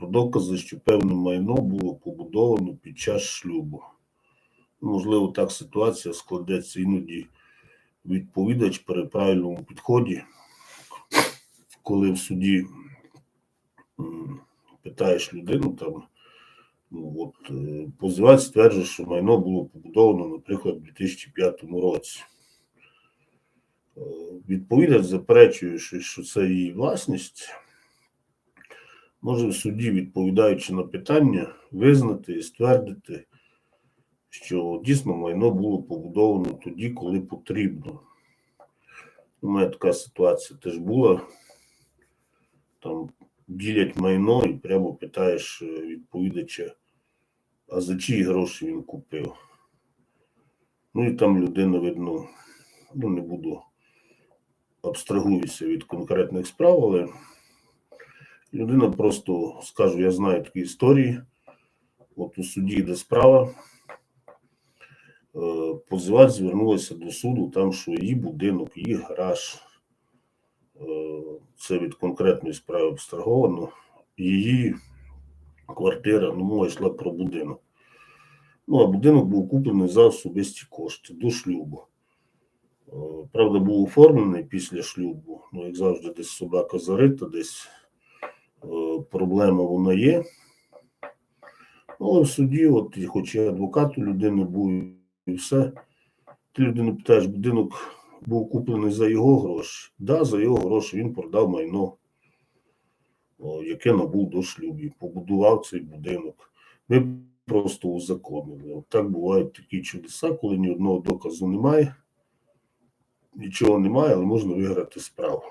про докази, що певне майно було побудовано під час шлюбу. Можливо, так ситуація складеться іноді відповідач при правильному підході, коли в суді питаєш людину, там, ну, от, е, позивач стверджує, що майно було побудовано, наприклад, у 2005 році. Е, Відповідач заперечує, що- що це її власність, може в суді, відповідаючи на питання, визнати і ствердити, що дійсно майно було побудовано тоді, коли потрібно. У мене така ситуація теж була. Там ділять майно і прямо питаєш е, відповідача, а за чиї гроші він купив. Ну і там людина, видно, ну не буду абстрагуюся від конкретних справ, але людина просто скажу, я знаю такі історії. От у суді йде справа. Е, Позивач звернулася до суду, там, що її будинок, її гараж, е, це від конкретної справи абстраговано, її квартира, ну, мова йшла про будинок. Ну, а будинок був куплений за особисті кошти до шлюбу. Е, Правда, був оформлений після шлюбу. Ну, як завжди, десь собака зарита, десь проблема вона є. Ну, але в суді, от, хоч і адвокат у людини був і все, ти людину питаєш, будинок був куплений за його гроші. Да, за його гроші він продав майно, яке набув до шлюбів, побудував цей будинок. Ми просто узаконили. От так бувають такі чудеса, коли ні одного доказу немає, нічого немає, але можна виграти справу.